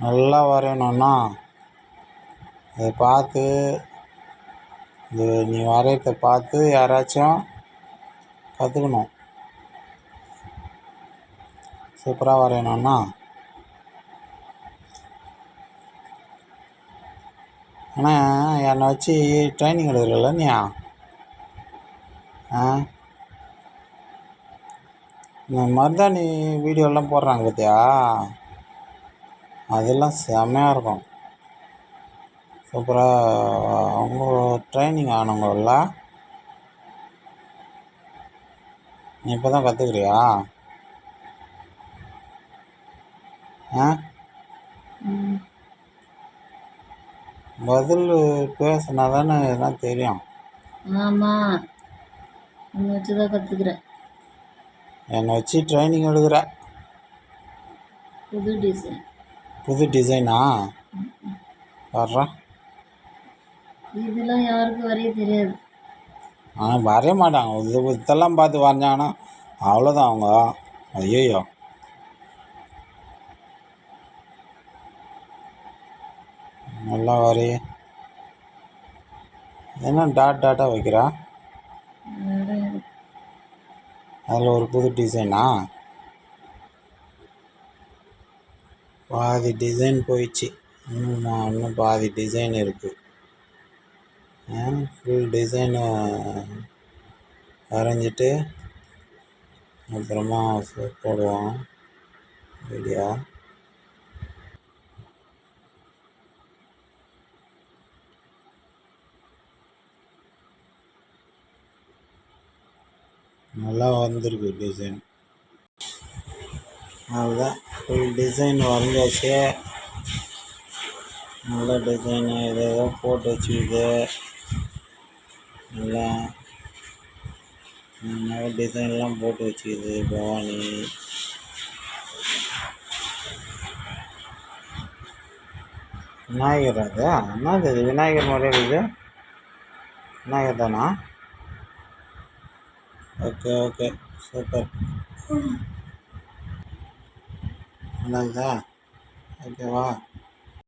நல்லா வரையணுன்னா இதை பார்த்து இது நீ வரையிறத பார்த்து யாராச்சும் கற்றுக்கணும் சூப்பராக வரையணுன்னா ஆனால் என்னை வச்சு ட்ரைனிங் எடுக்கிறல்ல நீ ஆ? இந்த மருதாணி வீடியோலாம் போடுறாங்க பார்த்தியா அதெல்லாம் செம்மையாக இருக்கும். சூப்பராக அவங்க ட்ரைனிங் ஆனவங்கல்ல? நீ இப்போ தான் கற்றுக்குறியா ஆ? பதில் பேசினா தானே எல்லாம் தெரியும். ஆமாம் உன்னை வச்சு தான் கற்றுக்குறேன் என்னை வச்சு ட்ரைனிங் எடுக்கிற. புது டிசைன் புது டிசைனா வர்றா. இதெல்லாம் யாருக்கும் வரைய தெரியாது. ஆனால் வரைய மாட்டாங்க. இது இதெல்லாம் பார்த்து வரைஞ்சாங்கன்னா அவ்வளோதான் அவங்க. ஐயோ நல்லா வரைய. என்ன டாட் டாட்டாக வைக்கிறா? அதில் ஒரு புது டிசைனா பாதி டிசைன் போயிடுச்சு. இன்னும் இன்னும் பாதி டிசைன் இருக்குது ஃபுல் டிசைனு வரைஞ்சிட்டு அப்புறமா போடுவோம். வீடியோ நல்லா வந்திருக்கு டிசைன் அதுதான் ஃபுல் டிசைன் வரைஞ்சாச்சு நல்ல டிசைனு ஏதேதோ போட்டு வச்சுக்குது நல்லா நல்ல டிசைன்லாம் போட்டு வச்சுக்குது பவானி. விநாயகர் அது? என்னது இது? விநாயகர் மாதிரியே இருக்குது விநாயகர் தானா? Okay okay. சூப்பர். நல்லதா ஓகேவா?